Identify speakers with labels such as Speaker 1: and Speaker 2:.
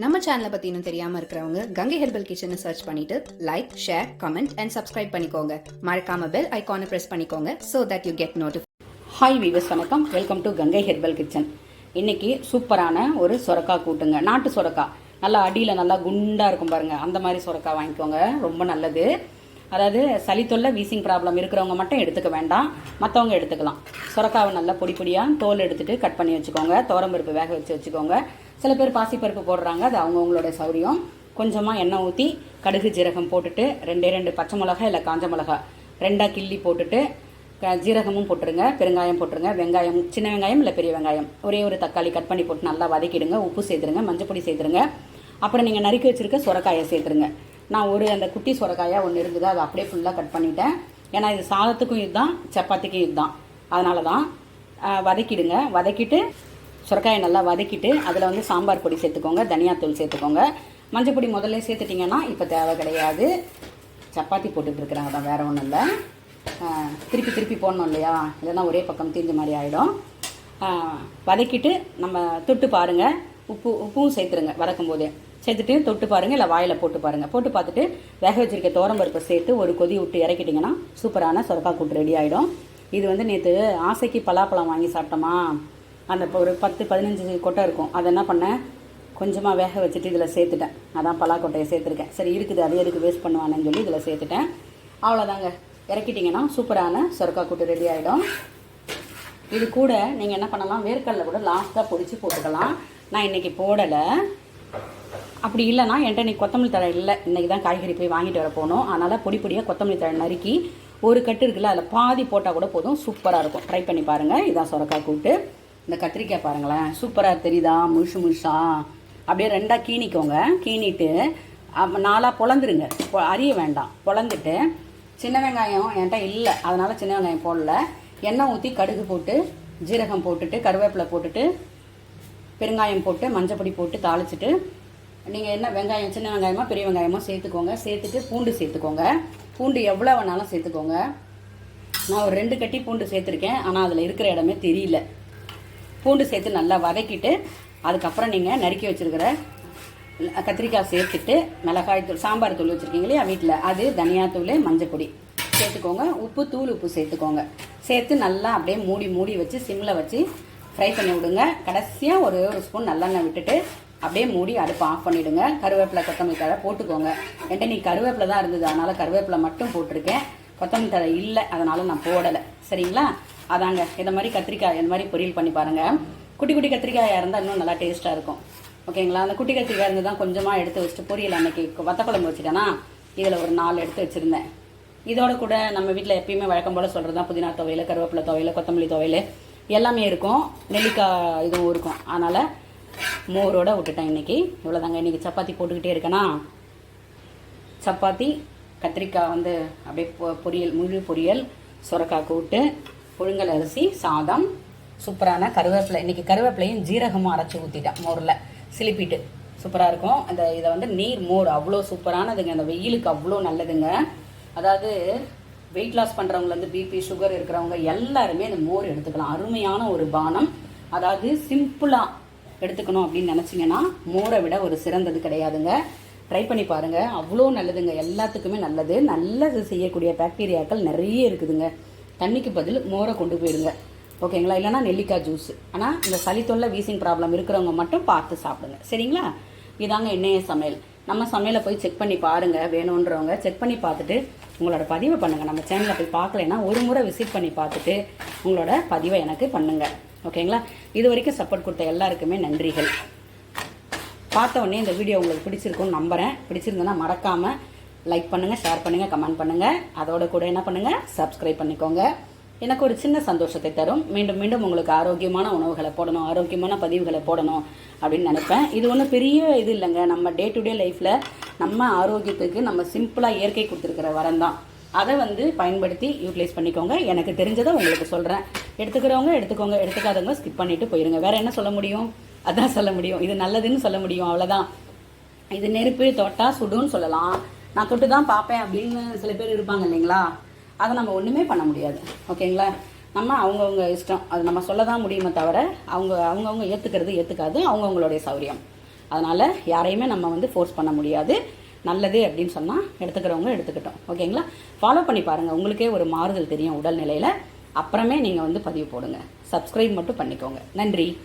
Speaker 1: நம்ம சேனலை பற்றி இன்னும் தெரியாமல் இருக்கிறவங்க கங்கை ஹெர்பல் கிச்சனை சர்ச் பண்ணிட்டு like share comment and subscribe பண்ணிக்கோங்க. மறக்காம பெல் ஐக்கானை ப்ரெஸ் பண்ணிக்கோங்க so that you get notify
Speaker 2: hi viewers வணக்கம். Welcome to Gangai herbal kitchen. இன்றைக்கி சூப்பரான ஒரு சுரக்கா கூட்டுங்க. நாட்டு சுரக்கா. நல்லா அடியில் நல்லா குண்டாக இருக்கும் பாருங்கள் அந்த மாதிரி சொரக்காய் வாங்கிக்கோங்க. ரொம்ப நல்லது. அதாவது சளி தொல்லை வீசிங் ப்ராப்ளம் இருக்கிறவங்க மட்டும் எடுத்துக்க வேண்டாம். மற்றவங்க எடுத்துக்கலாம். சுரக்காவை நல்லா பொடி பொடியாக தோல் எடுத்துகிட்டு கட் பண்ணி வச்சுக்கோங்க. பருப்பு வேக வச்சு வச்சுக்கோங்க. சில பேர் பாசிப்பருப்பு போடுறாங்க. அது அவங்கவுங்களோட சௌரியம். கொஞ்சமாக எண்ணெய் ஊற்றி கடுகு ஜீரகம் போட்டுட்டு ரெண்டே ரெண்டு பச்சை மிளகா இல்லை காஞ்ச மிளகா ரெண்டாக கிள்ளி போட்டுட்டு ஜீரகமும் போட்டுருங்க. பெருங்காயம் போட்டுருங்க. வெங்காயம் சின்ன வெங்காயம் இல்லை பெரிய வெங்காயம். ஒரே ஒரு தக்காளி கட் பண்ணி போட்டு நல்லா வதக்கிடுங்க. உப்பு சேர்த்துருங்க. மஞ்சப்பொடி சேர்த்துருங்க. அப்புறம் நீங்கள் நறுக்கி வச்சிருக்க சுரக்காயை சேர்த்துருங்க. நான் ஒரு அந்த குட்டி சுரக்காயாக ஒன்று இருக்குது அதை அப்படியே ஃபுல்லாக கட் பண்ணிட்டேன். ஏன்னா இது சாதத்துக்கும் இதுதான் சப்பாத்திக்கும் இதுதான். அதனால தான் வதக்கிடுங்க. வதக்கிட்டு சுரக்காயை நல்லா வதக்கிட்டு அதில் வந்து சாம்பார் பொடி சேர்த்துக்கோங்க தனியாத்தூள் சேர்த்துக்கோங்க. மஞ்சள் பொடி முதல்ல சேர்த்துட்டிங்கன்னா இப்போ தேவை கிடையாது. சப்பாத்தி போட்டுட்ருக்குறாங்க தான் வேறு ஒன்றும் இல்லை. திருப்பி திருப்பி போடணும் இல்லையா? இல்லைன்னா ஒரே பக்கம் தீஞ்ச மாதிரி ஆகிடும் வதக்கிட்டு நம்ம தொட்டு பாருங்கள் உப்பு உப்பும் சேர்த்துருங்க வதக்கும் போதே சேர்த்துட்டு தொட்டு பாருங்கள் இல்லை வாயில் போட்டு பாருங்கள் போட்டு பார்த்துட்டு வேக வச்சிருக்க தோரம்பருப்பை சேர்த்து ஒரு கொதி விட்டு இறக்கிட்டிங்கன்னா சூப்பரான சொரக்காய் கூட்டு ரெடி ஆகிடும் இது வந்து நேற்று ஆசைக்கு பலாப்பழம் வாங்கி சாப்பிட்டோமா? அந்த இப்போ ஒரு பத்து பதினஞ்சு கொட்டை இருக்கும். அதை என்ன பண்ணேன்? கொஞ்சமாக வேக வச்சுட்டு இதில் சேர்த்துட்டேன். அதான் பலாக்கொட்டையை சேர்த்துருக்கேன். சரி இருக்குது அது எதுக்கு வேஸ்ட் பண்ணுவானேன்னு சொல்லி இதில் சேர்த்துட்டேன். அவ்வளோதாங்க இறக்கிட்டிங்கன்னா சூப்பரான சொரக்காய் கூட்டு ரெடி ஆகிடும் இது கூட நீங்கள் என்ன பண்ணலாம்? வேர்க்கடலை கூட லாஸ்ட்டாக பொடிச்சு போட்டுக்கலாம். நான் இன்றைக்கி போடலை. அப்படி இல்லைன்னா என்கிட்ட இன்னைக்கு கொத்தமல்லி தழை இல்லை. இன்றைக்கி தான் காய்கறி போய் வாங்கிட்டு வர போகணும் அதனால் பொடி பொடியாக கொத்தமல்லி தழை நறுக்கி ஒரு கட்டு இருக்குல்ல அதில் பாதி போட்டால் கூட போதும். சூப்பராக இருக்கும். ட்ரை பண்ணி பாருங்கள் இதான் சுரக்காய் கூட்டு. இந்த கத்திரிக்காய் பாருங்களேன். சூப்பராக தெரியுதா? முழுசு முழுசா. அப்படியே ரெண்டாக கீணிக்கோங்க கீணிட்டு நாளாக நாலாக பொழந்துருங்க அறிய அரிய வேண்டாம். பொழந்துட்டு சின்ன வெங்காயம் என்கிட்ட இல்லை. அதனால் சின்ன வெங்காயம் போடல. எண்ணெய் ஊற்றி கடுகு போட்டு ஜீரகம் போட்டுட்டு கருவேப்பிலை போட்டுட்டு பெருங்காயம் போட்டு மஞ்சப்பொடி போட்டு தாளிச்சிட்டு நீங்கள் என்ன வெங்காயம் சின்ன வெங்காயமோ பெரிய வெங்காயமோ சேர்த்துக்கோங்க. சேர்த்துட்டு பூண்டு சேர்த்துக்கோங்க. பூண்டு எவ்வளோ வேணாலும் சேர்த்துக்கோங்க. நான் ஒரு ரெண்டு கட்டி பூண்டு சேர்த்துருக்கேன். ஆனால் அதில் இருக்கிற இடமே தெரியல. பூண்டு சேர்த்து நல்லா வதக்கிட்டு அதுக்கப்புறம் நீங்கள் நறுக்கி வச்சிருக்கிற கத்திரிக்காய் சேர்த்துட்டு மிளகாய் தூள் சாம்பார் தூள் வச்சுருக்கீங்க இல்லையா வீட்டில் அது தனியாத்தூள் மஞ்சப்பொடி சேர்த்துக்கோங்க. உப்பு தூள் உப்பு சேர்த்துக்கோங்க. சேர்த்து நல்லா அப்படியே மூடி மூடி வச்சு சிம்மில் வச்சு ஃப்ரை பண்ணி விடுங்க. கடைசியாக ஒரு ஒரு ஸ்பூன் நல்லெண்ணெய் விட்டுட்டு அப்படியே மூடி அடுப்பு ஆஃப் பண்ணிவிடுங்க கருவேப்பிலை கொத்தமல்லி தழை போட்டுக்கோங்க. என்கிட்ட நீ கருவேப்பிலை தான் இருந்தது. அதனால் கருவேப்பிலை மட்டும் போட்டிருக்கேன். கொத்தமல்லி தழை இல்லை. அதனால் நான் போடலை. சரிங்களா? அதாங்க. இந்த மாதிரி கத்திரிக்காய் இந்த மாதிரி பொரியல் பண்ணி பாருங்கள் குட்டி குட்டி கத்திரிக்காயாக இருந்தால் இன்னும் நல்லா டேஸ்ட்டாக இருக்கும். ஓகேங்களா? அந்த குட்டி கத்திரிக்காய் இருந்து தான் கொஞ்சமாக எடுத்து வச்சுட்டு பொரியல் அன்னைக்கு வத்த குழம்பு வச்சுட்டேன்னா இதில் ஒரு நாலு எடுத்து வச்சுருந்தேன். இதோட கூட நம்ம வீட்டில் எப்பயுமே வழக்கம் போல் சொல்கிறது தான். புதினா துவையல் கருவேப்பிலை துவையில் கொத்தமல்லி துவையல். எல்லாமே இருக்கும். நெல்லிக்காய் இதுவும் இருக்கும். அதனால் மோரோட விட்டுட்டேன் இன்றைக்கி இவ்வளோதாங்க இன்னைக்கு சப்பாத்தி போட்டுக்கிட்டே இருக்கேனா? சப்பாத்தி கத்திரிக்காய் வந்து அப்படியே பொ- பொரியல் முழு பொரியல் சுரக்காய் கூட்டு புழுங்கல் அரிசி சாதம் சூப்பரான கருவேப்பிலை. இன்றைக்கி கருவேப்பிலையும் ஜீரகமும் அரைச்சி ஊற்றிட்டேன் மோரில். சிலிப்பிட்டு. சூப்பராக இருக்கும். அந்த இதை வந்து நீர் மோர் அவ்வளோ சூப்பரானதுங்க. அந்த வெயிலுக்கு அவ்வளோ நல்லதுங்க. அதாவது வெயிட் லாஸ் பண்ணுறவங்கலேருந்து பிபி சுகர் இருக்கிறவங்க எல்லாருமே இந்த மோர் எடுத்துக்கலாம். அருமையான ஒரு பானம். அதாவது சிம்பிளாக எடுத்துக்கணும் அப்படின்னு நினச்சிங்கன்னா மோரை விட ஒரு சிறந்தது கிடையாதுங்க. ட்ரை பண்ணி பாருங்கள் அவ்வளோ நல்லதுங்க. எல்லாத்துக்குமே நல்லது. நல்லது செய்யக்கூடிய பாக்டீரியாக்கள் நிறைய இருக்குதுங்க. தண்ணிக்கு பதில் மோரை கொண்டு போயிடுங்க. ஓகேங்களா? இல்லைன்னா நெல்லிக்காய் ஜூஸ் ஆனால் இந்த சளி தொல்லை வீசிங் ப்ராப்ளம் இருக்கிறவங்க மட்டும் பார்த்து சாப்பிடுங்க. சரிங்களா? இதாங்க எண்ணெய சமையல். நம்ம சமையலை போய் செக் பண்ணி பாருங்க. வேணுன்றவங்க செக் பண்ணி பார்த்துட்டு உங்களோட பதிவை பண்ணுங்கள் நம்ம சேனலை போய் பார்க்கலைன்னா ஒரு முறை விசிட் பண்ணி பார்த்துட்டு உங்களோட பதிவை எனக்கு பண்ணுங்கள் ஓகேங்களா? இது வரைக்கும் சப்போர்ட் கொடுத்த எல்லாருக்குமே நன்றிகள். பார்த்த உடனே இந்த வீடியோ உங்களுக்கு பிடிச்சிருக்கும்னு நம்புறேன். பிடிச்சிருந்ததுன்னா மறக்காமல் லைக் பண்ணுங்கள் ஷேர் பண்ணுங்கள் கமெண்ட் பண்ணுங்கள் அதோட கூட என்ன பண்ணுங்கள் சப்ஸ்கிரைப் பண்ணிக்கோங்க. எனக்கு ஒரு சின்ன சந்தோஷத்தை தரும். மீண்டும் மீண்டும் உங்களுக்கு ஆரோக்கியமான உணவுகளை போடணும் ஆரோக்கியமான பதிவுகளை போடணும் அப்படின்னு நினைப்பேன். இது ஒன்றும் பெரிய இது இல்லைங்க. நம்ம டே டு டே லைஃப்பில் நம்ம ஆரோக்கியத்துக்கு நம்ம சிம்பிளாக இயற்கை கொடுத்துருக்கிற வரம் தான். அதை வந்து பயன்படுத்தி யூட்டிலைஸ் பண்ணிக்கோங்க. எனக்கு தெரிஞ்சதை உங்களுக்கு சொல்கிறேன் எடுத்துக்கிறவங்க எடுத்துக்கோங்க. எடுத்துக்காதவங்க ஸ்கிப் பண்ணிட்டு போயிருங்க. வேற என்ன சொல்ல முடியும்? அதான் சொல்ல முடியும். இது நல்லதுன்னு சொல்ல முடியும். அவ்வளோதான் இது நெருப்பு தொட்டா சுடுன்னு சொல்லலாம். நான் தொட்டு தான் பார்ப்பேன் அப்படின்னு சில பேர் இருப்பாங்க இல்லைங்களா? அதை நம்ம ஒன்றுமே பண்ண முடியாது. ஓகேங்களா? நம்ம அவங்கவுங்க இஷ்டம். அது நம்ம சொல்ல தான் முடியுமே தவிர அவங்க அவங்கவுங்க ஏற்றுக்கிறது ஏற்றுக்காது அவங்கவுங்களுடைய சௌரியம். அதனால் யாரையுமே நம்ம வந்து ஃபோர்ஸ் பண்ண முடியாது. நல்லது அப்படின்னு சொன்னால் எடுத்துக்கிறவங்க எடுத்துக்கிட்டோம். ஓகேங்களா? ஃபாலோ பண்ணி பாருங்கள் உங்களுக்கே ஒரு மாறுதல் தெரியும் உடல்நிலையில். அப்புறமே நீங்கள் வந்து பதிவு போடுங்க. சப்ஸ்கிரைப் மட்டும் பண்ணிக்கோங்க. நன்றி.